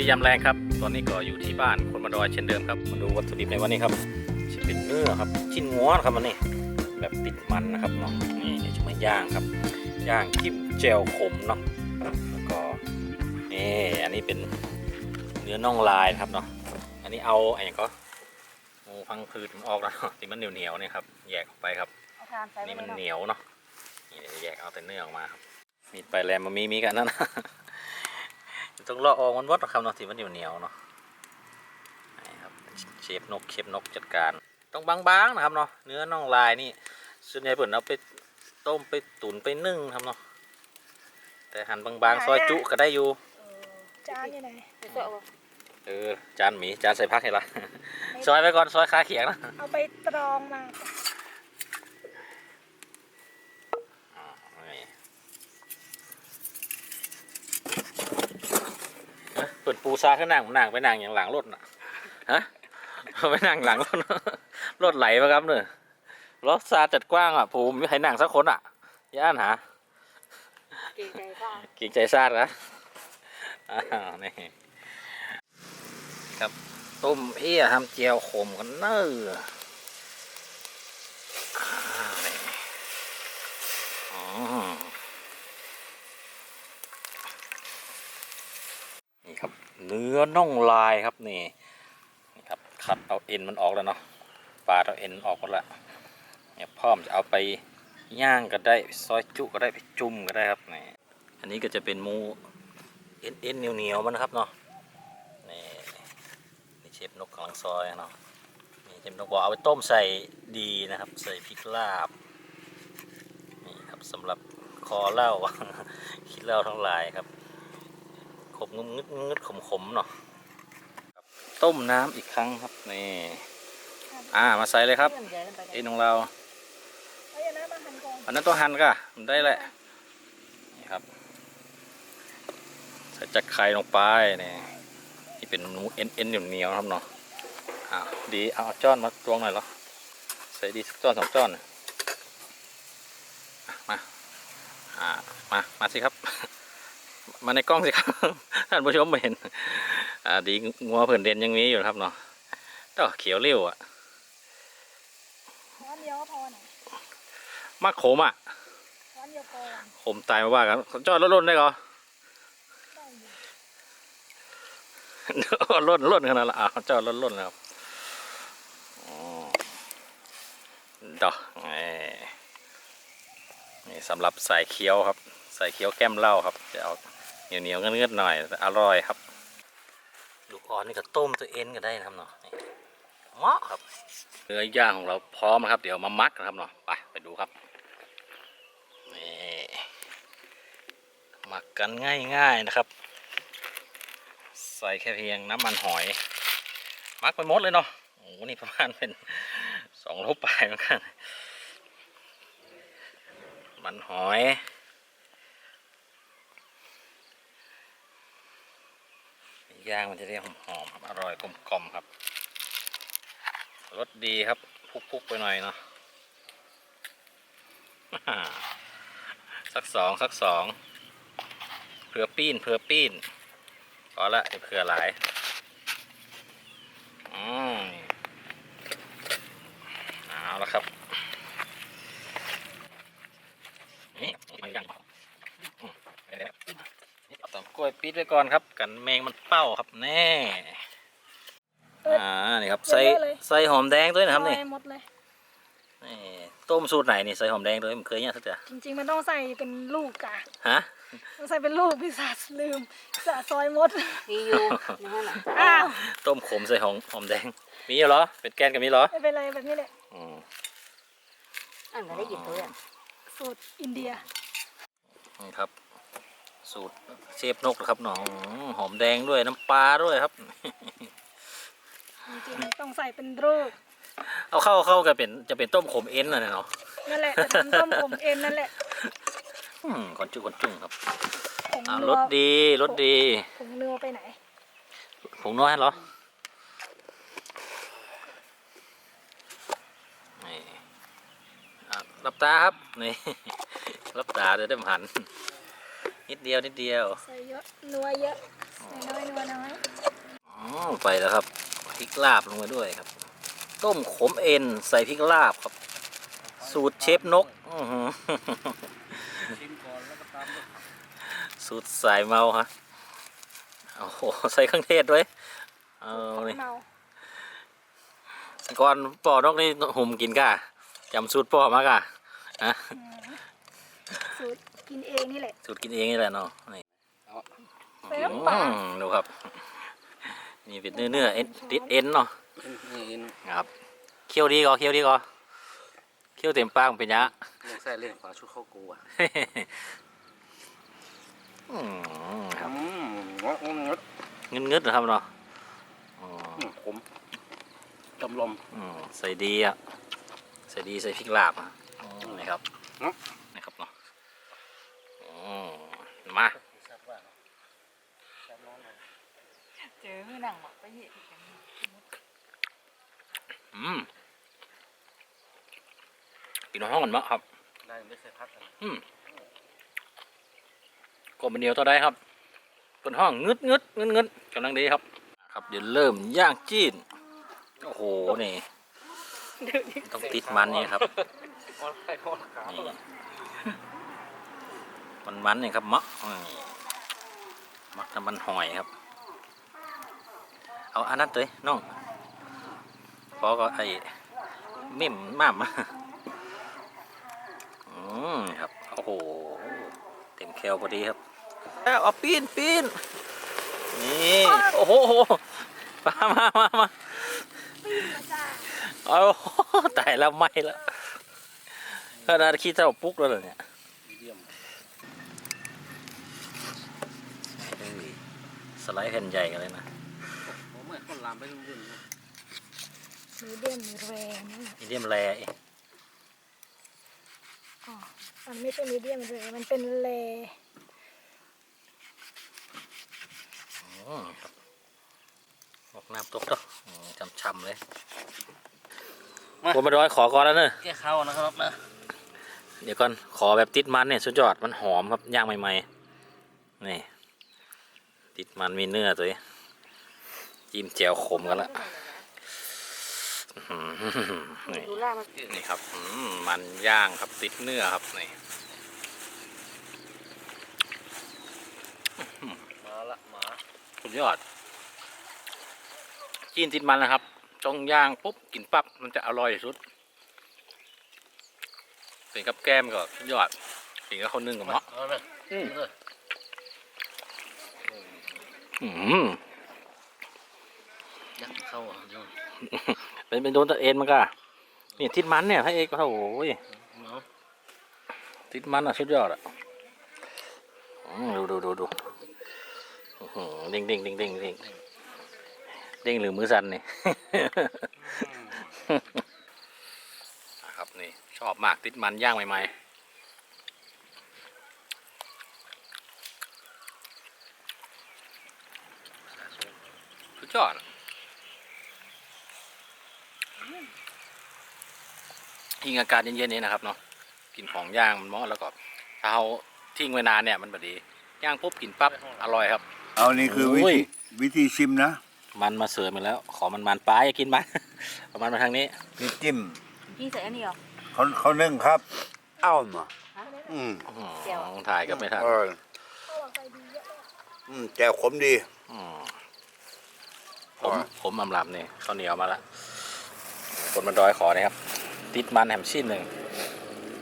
ดียามแรงครับ ตอนนี้ก็อยู่ที่บ้านคนมาดอยเช่นเดิมครับ มาดูวัตถุดิบในวันนี้ครับจะเป็นเนื้อครับ ชิ้นงัวนะครับวันนี้แบบติดมันนะครับเนาะ นี่เดี๋ยวจะมาย่างครับ ย่างจิ้มแจ่วขมเนาะ แล้วก็นี่อันนี้เป็นเนื้อน่องลายนะครับเนาะ อันนี้เอาไอ้อย่างก็หมูพังผืดมันออกแล้วเนาะที่มันเหนียวเหนียวๆเนี่ยครับ แยกออกไปครับเอาทานใส่นี่ไว้มันเนาะเหนียวเนาะ นี่เดี๋ยวแยกเอาแต่เนื้อออกมาครับ มีดไปลายแรมมามีมีกันนั่นนะ ต้องเลาะออกมันวัดนะครับเนาะที่มันเหนียวเหนียวๆเนาะนี่ครับเชฟนกเชฟนกจัดการ ต้องบางๆนะครับเนาะเนื้อน่องลายนี่ส่วนใหญ่เปิ่นเอาไปต้มไปตุ๋นไปนึ่งครับเนาะแต่หั่นบางๆซอยจุก็ได้อยู่เออจานอยู่ไหนไปเจาะบ่เออจานหมีจานใส่พักให้ละซอยไปก่อนซอยคาเขียงนะเอาไปตรองมาอ่านี่เอ้ยเปิดปูซาขึ้นนั่งนั่งไปนั่งอย่างหลังรถน่ะฮะไปนั่งหลังรถรถไหลปะครับเนี่ยรถซาจัดกว้างอะผมไม่ให้นั่งสักคนอะย่านหาเก่งใจบ้างเกิ่งใจซาดนะอ้าวนี่ครับต้มเอี้ยทำเจียวขมกันเนอะอ่านี่อ๋อนี่ครับ เนื้อน่องลายครับนี่นี่ครับขัดเอาเอ็นมันออกแล้วเนาะปาดเอาเอ็นออกหมดละเนี่ยพ่อมจะเอาไปย่างก็ได้ซอยจุก็ได้ไปจุ่มก็ได้ครับนี่อันนี้ก็จะเป็นมูเอ็นเอ็นเหนียวเหนียวๆมันนะครับเนาะนี่นี่เชฟนกกำลังซอยเนาะนี่เชฟนกบอกเอาไปต้มใส่ดีนะครับ ใส่พริกลาบนี่ครับสำหรับคอเหล้าคิดเหล้าทั้งหลายครับ ขมงึดงึดขมขมๆเนาะครับต้มน้ำอีกครั้งครับนี่อ่ามาใส่เลยครับเพื่อนใหญ่กันไปเอ็นของเราเอาอย่างนั้นมาหั่นก่อนอันนั้นต้องหั่นก่ะมันได้แหละนี่ครับใส่จักไข่ลงไปนี่นี่เป็นหนูเอ็นเอ็นเหนียวเหนียวๆครับเนาะอ่าดีเอาเอาจ้อนมาตวงหน่อยเหรอใส่ดีสักจ้อนสองจ้อนอะมาอ่ามามาสิครับ มาในกล้องสิครับท่านผู้ชมไม่เห็น อ่าดีงัวเผื่นเด่นยังมีอยู่นะครับเนาะต่อเขียวเรี้ยวอะช้อนเดียวก็พอหน่อยมาขมอะช้อนเดียวพอขมตายมาว่ากันจ้อนลดๆได้ก่อได้อยู่ล่นล่นขนาดละอะเจ้าล่นล่นนะครับอ๋อดอกนี่นี่สำหรับใส่เคี้ยวครับใส่เคี้ยวแก้มเหล้าครับจะเอา เหนียวเหนียวๆเงื้อๆหน่อยแต่อร่อยครับ ลูกอ่อนนี่ก็ต้มตัวเอ็นก็ได้นะครับเนาะนี่เหมาะครับเนื้อย่างของเราพร้อมนะครับ เดี๋ยวมามักนะครับเนาะไปไปดูครับนี่หมักกันง่ายๆนะครับ ใส่แค่เพียงน้ำมันหอย มักไปหมดเลยเนาะโอ้โหนี่ประมาณเป็นสองโลปลายเหมือนกันมันหอย ย่างมันจะได้หอมๆครับอร่อยกลมๆครับรสดีครับพุกๆไปหน่อยเนาะสักสองสักสองเผื่อปีนเผื่อปีนพอละเดี๋ยวเผื่อหลายอืมเอาละครับ นี่มันยังอืมเดี๋ยวๆเอาตอก ล้วยปิดไว้ก่อนครับ กันแมงมันเป้าครับแน่อ่านี่ครับใส่ใส่หอมแดงด้วยนะครับนี่ซอยหมดเลยนี่ต้มสูตรไหนนี่ใส่หอมแดงด้วยมันเคยเนี่ยสักเดียวจริงๆมันต้องใส่เป็นลูกกะฮะต้องใส่เป็นลูกพี่สาลืมพี่สาซอยหมดมีอยู่อย่างนั้นน่ะอ้าวต้มขมใส่หอมหอมแดงมีเหรอเป็นแกนกับมีเหรอไม่เป็นไรแบบนี้แหละอืมอันไหนได้หยิบตัวอะสูตรอินเดียนี่ครับ สูตรเชฟนกนะครับหนองหอมแดงด้วยน้ำปลาด้วยครับจริงๆต้องใส่เป็นลูกเอาเข้าเข้ากันเป็นจะเป็นต้มขมเอ็นนะเนาะนั่นแหละจะทำต้มผมเอ็นนั่นแหละอืมก่อนจุ่ก่อนจุ่งครับผงอ่านัรวสดีรสดีผงนัวไปไหนผงน้อยเหรอนี่อะรับตาครับนี่รับตาเดี๋ยวได้หัน นิดเดียวนิดเดียวใส่เยอะนัวเยอะใส่น้อยนัวน้อยอไปแล้วครับพริกลาบลงไปด้วยครับ ต้มขมเอ็นใส่พริกลาบครับ สูตรเชฟนกอื้อหือชิมก่อนแล้วก็ตามด้วยผักสูตรสายเมาฮะโอ้โหใส่เครื่องเทศด้วยเอานี่เมาก่อนป่อนกนี่หุ่มกินก่ะจำสูตรป่อมากะฮะอืมสูตร กินเองนี่แหละ สูตรกินเองนี่แหละเนาะนี่เฟ้มป่าอืมดูครับ นี่เป็นเนื้อเนื้อเอ็นติดเอ็นเนาะนี่อินครับเคี่ยวดีก็เคี่ยวดีก็เคี่ยวเต็มปากมันเป็นยะ เรื่องแท้เรื่องความชุดเข้ากูอะอืมครับ อืมงดงดงดเงึดเงึดๆนะครับเนาะอ๋ออืมผมจำลม อืมใส่ดีอะ ใส่ดีใส่พริกลาบอะอืมนี่ครับ เนาะนี่ครับเนาะ อืมมาเจอหนังหมอกไปเหยียดกันอืมกินห้องกันมั้งครับได้ไม่ใช่พักกันอืมกบมันเหนียวต่อได้ครับเป็นห้องงึดงึดงึดงึดกำลังดีครับ ครับเดี๋ยวเริ่มย่างจีนโอ้โหนี่ต้องติดมันนี่ครับออน ไข่ออนขาวนี่มันมันนี่ครับมะนี่มักน้ำมันหอยครับ เอาอันนั้นเลยน้องพอก็ไอ้มิ่มม่ามอืมครับโอ้โหเต็มแคลพอดีครับเอาเอาปีนปีนนี่โอ้โหมามามามาปิ้งมาจ้าเอาตายแล้วไหม่แล้วขนาดขี้เท่าปุ๊กแล้วเหรอเนี่ย เยี่ยม เฮ้ย สไลด์แผ่นใหญ่กันเลยนะผมไม่คนลามไปรุ่นรุ่นนะมีเดียมมีแรงนี่มีเดียมแรเองอ๋อมันไม่ใช่มีเดียมแรงมันเป็นเลอืมครับออกน้ำตกเนาะอืมช่ำๆเลยผมมาร้อยขอก่อนแล้วเนอะแก้เข้านะครับนะเดี๋ยวก่อนขอแบบติดมันเนี่ยสุดยอดมันหอมครับย่างใหม่ๆนี่ ติดมันมีเนื้อตัวนี้จิ้มแจ่วขมกันละนี่ครับมันย่างครับติดเนื้อครับนี่มาละมาสุดยอดจีนติดมันนะครับจ้องย่างปุ๊บกินปั๊บมันจะอร่อยสุดเป็นกับแก้มก็สุดยอดกินกับข้าวนึ่งกับเอาเล ยอืมเลยอืมยักเข้าอะโยนเป็นเป็นโดนตะเอ็นมันก็นี่ติดมันเนี่ยพระเอกก็โอ้โหเนาะติดมันอะสุดยอดอะอืมดูดูดูดูอื้อหือเด้งเด้งเด้งเด้งเด้งเด้งหรือมือสั่นนี่นะครับนี่ชอบมากติดมันย่างใหม่ๆสุดย อดอะยิ่งอากาศเย็นๆนี้นะครับเนาะกินของย่างมันเหมาะแล้วก็ถ้าเราทิ้งไว้นานเนี่ยมันบดีย่างปุ๊บกินปั๊บอร่อยครับ เอานี่คือวิโอ้ย ธีวิธีชิมนะมันมาเสิร์ฟมาแล้ว ขอมันมันปลาอย่ากินมันประมาณมาทางนี้ นี่จิ้มพี่ใส่อันนี้เหรอเขาเขานึ่งครับ เอ้ามาฮะ อืมอื้อหือแจ่วถ่ายก็ไม่ทันเออเขาบอกใส่ดีเยอะเลยอืมแจ่วขมดีอืม ผมผมอำลำนี่ข้าวเหนียวมาละคนมันดอยขอนะครับ ติดมันแหมชิ้นหนึ่ง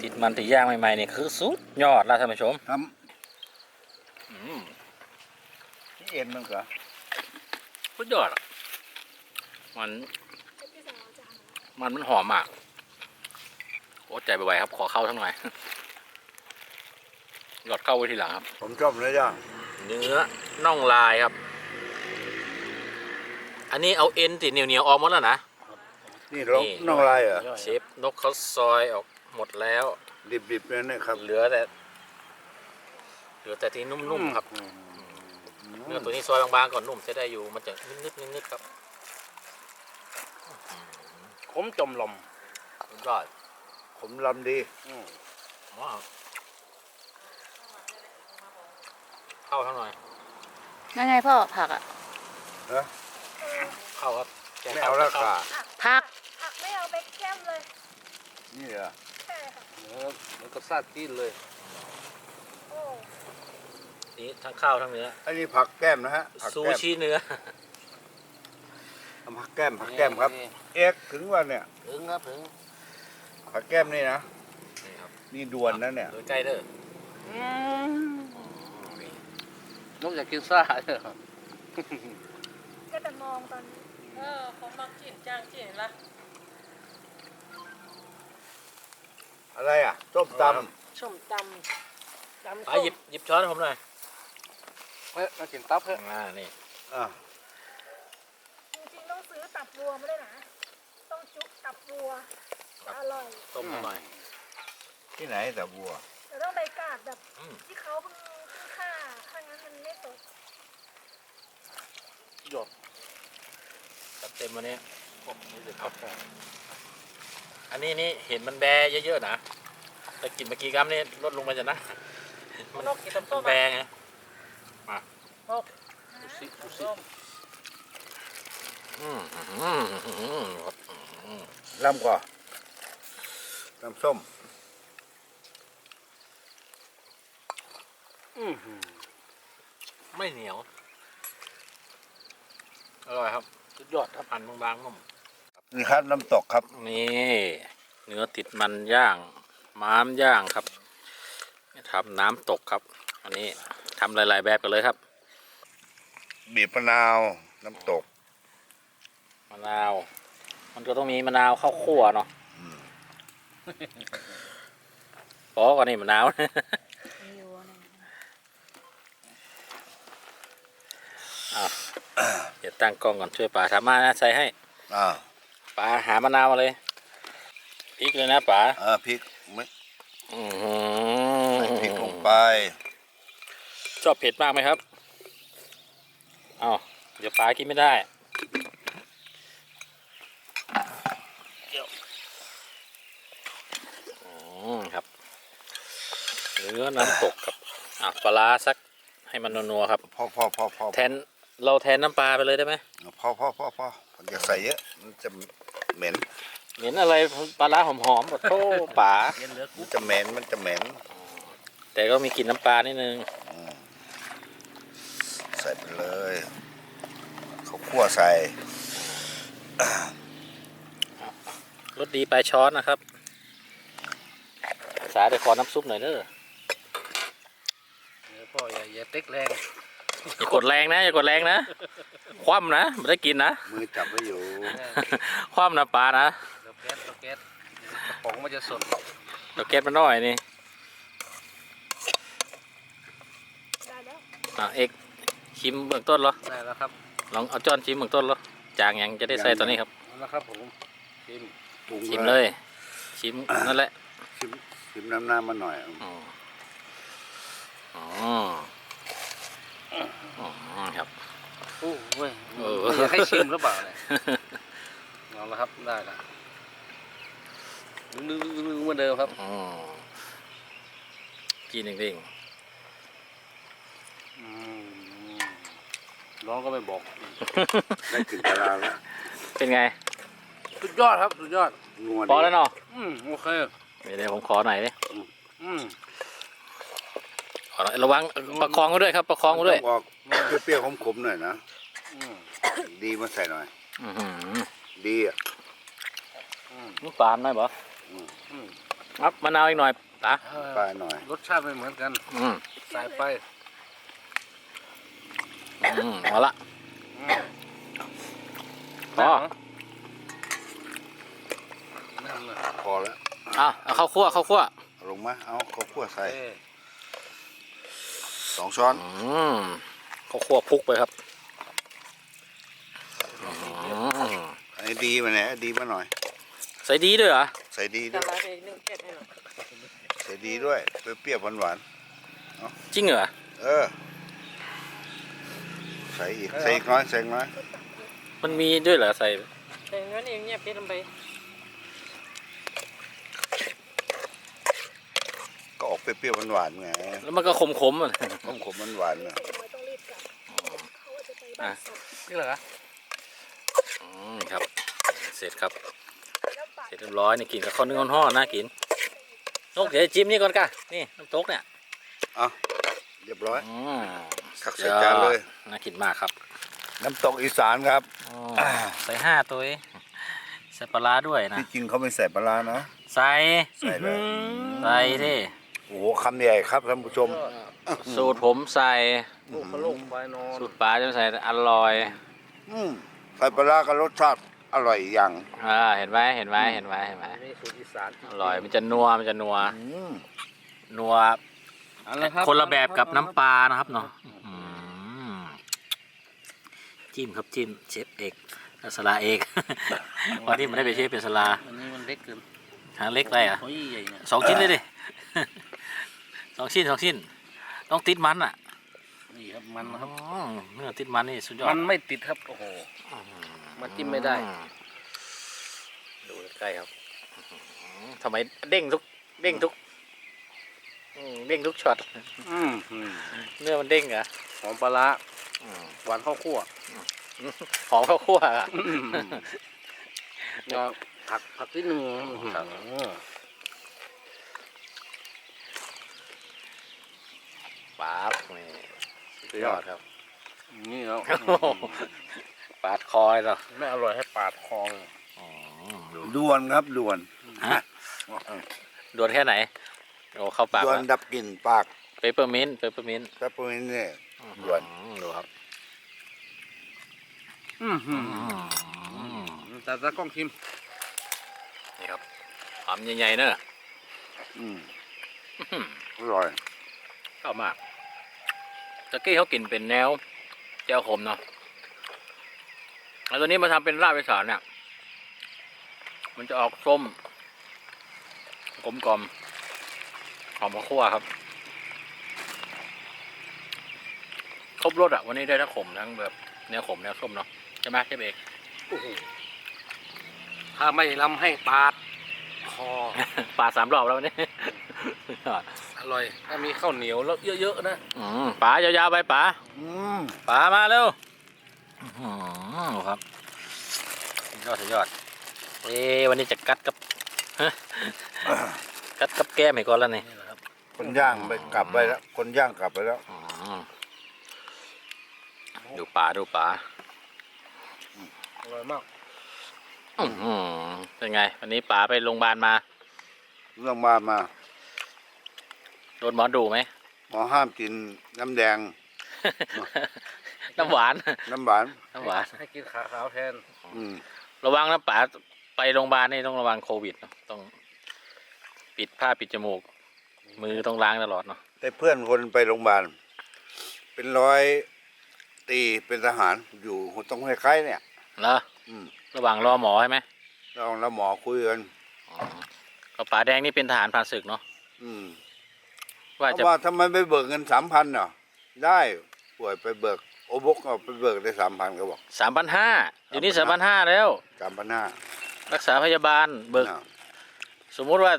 ติดมันที่ย่างใหม่ๆนี่คือสุดยอดแล้วท่านผู้ชมทอืมำที่เอ็นมันก็สุดยอดอะมันเป็นพี่สาวจ้ามันมันหอมมากโอ้ใจไปไวครับ ขอเข้าทั้งหน่อยหยอดเข้าไว้ทีหลังครับ ผมชอบเนื้อย่าง เนื้อน่องลายครับอั นนี้เอาเอ็นติเหนียวเหนียวๆออกหมดแล้วนะ นี่เรานี่ น้องลายเหรอเชฟนกเขาซอยออกหมดแล้ว ดิบๆเลยนะครับเหลือแต่ เหลือแต่ที่นุ่มๆครับอืมเนื้อตัวนี้ซอยบางๆก่อนนุ่มจะได้อยู่ มันจะนึดๆนึดๆครับผมจมลมสุดยอดขมลำดีอืมว้าวเข้าทั้งหน่อยนั่นไงพ่อผักอะนะผ เออเข้าครับแกงไม่ข้าวเอาแล้วข้าวค่ะผักผักไม่เอาไปแก้มเลย นี่เหรอใช่ค่ะเนื้อมันก็ซาดกินเลย โอ้นี่ทั้งข้าวทั้งเนื้อ อันนี้ผักแก้มนะฮะผักซูแก้มชิเนื้อ เอาผักแก้มผักแก้มครับเอ็กถึงว่าเนี่ย ถึงครับถึงผักแก้มนี่นะ นี่ครับนี่ด่วนนะเนี่ยโดยใกล้เด้อนกอยากกินซ่าเนี่ย ก็แต่มองตอนนี้เออเขามักจีนจ้างจีนละอะไรอะส้มตส้มตำตำไปส้มหยิบหยิบช้อนให้ผมหน่อยเฮ้ยมากินตับเฮ้ยอ่านี่ำอะจริงๆต้องซื้อตับวัวมาด้วยนะต้องจุตับวัวอร่อยต้มหน่อย ที่ไหนแต่บัว แต่ต้องใบกาดแบบอืม ที่เขาเพิ่งเพิ่งฆ่าถ้างั้นมันไม่สด หยดจัดเต็มวันนี้ผมนี่เลยครับอันนี้นี่เห็นมันแบเยอะๆนะแต่กินเมื่อกี้กรัมนี่ลดลงไปจะนะนกกินตำส้มแบอะไงดูสิดูสิส้มอืมอืมอืมอืมลำก่อนลำส้มอือหือไม่เหนียว อร่อยครับสุดยอดครับหั่นบางๆนุ่มนี่ครับน้ำตกครับ นี่เนื้อติดมันย่าง ม้ามย่างครับทำน้ำตกครับ อันนี้ทำหลาย ๆ แบบกันเลยครับ บีบมะนาวน้ำตกมะนาว มันก็ต้องมีมะนาวเข้าวคั่วเนาะอืมพอก่อนนี่มะนาวมีอยู่อันหนึ่งอะ เดี๋ยวตั้งกล้องก่อนช่วยป๋าทำมานะใส่ให้อ่าป๋าหามะนาวมาเลยพริกเลยนะป๋าเออพริกไม่อื้อหืใส่อพริกลงไปชอบเผ็ดมากไหมครับอ้าวเดี๋ยวป๋ากินไม่ได้อืมครับเนื้อน้ำตกครับอะปลาร้าสักให้มันนัวๆครับ พอพอพอพอ แทน เราแทนน้ำปลาไปเลยได้ไหมพอพอพอพออย่าใส่เยอะมันจะเหม็นเหม็นอะไรปลาร้าหอมๆแบบโต้ป๋าเย็นเหลือมันจะเหม็นมันจะเหม็นแต่ก็มีกลิ่นน้ำปลานิดนึงอืมใส่ไปเลยเขาวคั่วใส่รสดีปลายช้อนนะครับ สาเดี๋ยวขอน้ำซุปหน่อยเด้อเนื้อพ่ออย่าอย่าเต็กแรง อย่ากดแรงนะอย่ากดแรงนะ คว่ำนะไม่ได้กินนะมือจับไว้อยู่คว่ำนะปลานะเดี๋ยวแก๊สเดี๋ยวแก๊สกระป๋องมันจะสดเดี๋ยวเก็บมาหน่อยนี่ได้แล้วอะเอกชิมเบื้องต้นเหรอได้แล้วครับลองเอาจ้อนชิมเบื้องต้นเหรอจางยังจะได้ใส่ตอนนี้ครับเอาละครับผมชิมปรุงชิมเลย ชิมนั่นแหละชิมชิมน้ำหน้ามาหน่อยอ๋ออ๋อ อ๋อครับ โอ้เว้ยเออ อยากให้ชิมหรือเปล่าเนี่ยเอาละครับได้ละนึกๆๆๆเหมือนเดิมครับ อ๋อกินเด้งอืมร้องก็ไม่บอกๆได้ถึงเวลาแล้วเป็นไง สุดยอดครับ สุดยอดงวพอแล้วเนาะอืมโอเค เดี๋ยวผมขอหน่อยดิอืมขอหน่อย ระวังประคองไว้ด้วยครับ ประคองไว้ด้วยต้องบอกเปรี้ยวๆขมๆหน่อยนะอืมดีมาใส่หน่อย อื้อหือดีอะอืมน้ำปลาหน่อยบ่อืมครับมะนาวอีกหน่อยตาเออปลายหน่อยรสชาติไม่เหมือนกันอืมใส่ไปอืมเอาละอืมพอนั่นเลยพอแล้วเอาเอาข้าวคั่วข้าวคั่วเอาลงมาเอาข้าวคั่วใส่เอ้ย สองช้อนอืมข้าวคั่วคลุกไปครับอืมไอ้ดีมาเนี่ยดีมาหน่อย ใส่ดีด้วยเหรอ ใส่ดีจะด้วยมาไปนึ่งเผ็ดให้หน่อยใส่ดีด้วยเปรี้ยวๆหวานจริงเหรอๆเออ ใส่อีกใส่อีกน้อยใส่อีกน้อย มันมีด้วยเหรอใส่แต่งั้นเองเนี่ยเผ็ดลงไป ก็ออก เปรี้ยวๆหวานๆไงแล้วมันก็ขมๆอะขมๆหวานๆน่ะไม่ต้องรีบกลับเขาว่าจะไปบ้านสัตว์นี่เหรอเสร็จครับแล้วปากเสร็จเรียบร้อยนี่กินกับข้าวนึ่งห่อๆน่ากินนกเดี๋ยวจิ้มนี่ก่อนกะนี่น้ำตกเนี่ยอะเรียบร้อยอืมตักใส่จานเลย น่ากินมากครับน้ำตกอีสานครับอ๋อใส่ห้าตัวเองใส่ปลาร้าด้วยนะที่จริงเขาไม่ใส่ปลาร้านะ ใส่ใส่เลย ใส่ที่ โอ้โหคำใหญ่ครับท่านผู้ชม สูตรผมใส่ลูกเขาลงไปนอนสูตรปลาจะใส่อร่อยอืมใส่ปลาร้าก็รสชาติอร่อยอีกอย่างอ่าเห็นไหมเห็นไหมเห็นไหมเห็นไหมนี่สูตรอีสานอร่อยมันจะนัวมันจะนัวอืมนัวเอาละรับคนละแบบกับน้ำปลานะครับเนาะอืมจิ้มครับจิ้มเชฟเอกสลาเอกวันนี้มันได้ไปนเชฟเป็นสลาอันนี้มันเล็กเกินหาเล็กไปอะโอ้ยใหญ่เนี่ยสองชิ้นเลยดิ สองชิ้นสองชิ้น ต้องติดมันอะนี่ครับมันอ๋นะครับ อเนื้อติดมันนี่สุดยอดมันไม่ติดครับ โอ้โห มันจิ้มไม่ได้ อืดูใกล้ๆครับอื้อหือทำไมเด้งทุก เด้งทุกอืมเด้งทุกช็อต อืมอืมเนื้อมันเด้งเหรอหอมปลาร้าอืมหวานข้าวคั่วหอมข้าวคั่วอะ อืมแล้วผักผักที่หนึ่งครับ อืม ป๊าบนี่สุดยอดครับ นี่แล้วปาดคอเลยเหรอไม่อร่อยให้ปาดคอเลยอ๋อดูด่วนครับด่วนฮะด่วนแค่ไหนโอ้เข้าปากด่วนแล้วดับกลิ่นปากเปเปอร์มินต์เปเปอร์มินต์แป๊บนึงเนี่ยด่วนดูครับอืมอืมแต่ตากล้องชิมนี่ครับหอมใหญ่ๆเนอะอืมอร่อยชอบมาก ตะกี้เขากินเป็นแนวแจ่วขมเนาะแล้วตัวนี้มาทำเป็นลาบอีสานเนี่ย มันจะออกส้มกลมกลอมๆหอมข้าวคั่วครับ ครบรสอะ วันนี้ได้ทั้งขมทั้งแบบแนวขมแนวส้มเนาะใช่ไหมเชฟเอกโอ้โหถ้าไม่ลำให้ปาดคอปาดสามรอบแล้ววันนี้ อร่อย ถ้ามีข้าวเหนียวแล้วเยอะๆนะ อืม ป๋ายาวๆไปป๋าอืมป๋ามาเร็วอื้อหือครับสุดยอดสุดยอดเอ้วันนี้จะกัดกับกัดกับแก้มให้ก่อนแล้วนี่นี่แหละครับคนย่างไปกลับไปแล้ว คนย่างกลับไปแล้วอืมดูป๋าดูป๋าอร่อยมากอื้อหือเป็นไง วันนี้ป๋าไปโรงพยาบาลมาเรื่องมามาโดนหมอดูไหม หมอห้ามกินน้ำแดง น้ำหวาน น้ำหวาน น้ำหวาน ให้กินขาขาวแทน อืมระวังนะป๋าไปโรงพยาบาลนี่ต้องระวังโควิดเนอะต้องปิดผ้าปิดจมูก มือต้องล้างตลอดเนาะแต่เพื่อนคนไปโรงพยาบาล เป็นร้อยตีเป็นทหารอยู่ตรงห้วยไคร้เนี่ยแล้วอืมระหว่างรอหมอใช่ไหมลองแล้วหมอคุยกันอ๋อก็ป๋าแดงนี่เป็นทหารผ่านศึกเนาะอืม ว่าเขาจะว่าทำไมไม่เบิกเงินสามพันเนาะได้ป่วยไปเบิกโอบกเอาไปเบิกได้สามพันเขาบอกสามพันห้าเดี๋ยวนี้สามพันห้าแล้วสามพันห้ารักษาพยาบาลเบิกสมมุติว่า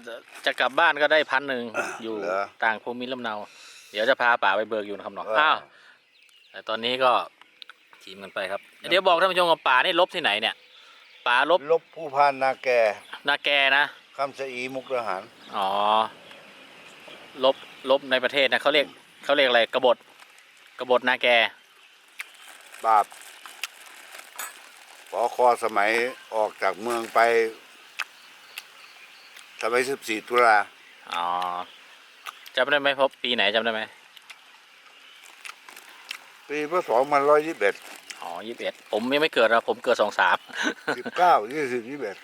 จะกลับบ้านก็ได้พันหนึ่งอยู่เหรอต่างภูมิลำเนา เดี๋ยวจะพาป๋าไปเบิกอยู่นะครับเนาะเอออ้ อ้าวแต่ตอนนี้ก็ทีมกันไปครับ เดี๋ยวบอกท่านผู้ชมว่าป๋านี่ลบที่ไหนเนี่ยป๋าลบลบผู้พานนาแกนาแกนะคำสะอีมุกดาหารอ๋อลบ ลบในประเทศนะเขาเรียกเขาเรียกอะไรกบฏกบฏนาแกบาปปอคอสมัยออกจากเมืองไปสมัยสิบสี่ตุลาอ๋อจำได้ไหมพบปีไหนจำได้ไหมปีพศสองพันร้อยยี่สิบเอ็ดอ๋อยี่สิบเอ็ดผมยังไม่เกิดนะผมเกิดสองสามสิบเก้ายี่สิบยี่สิบเอ็ด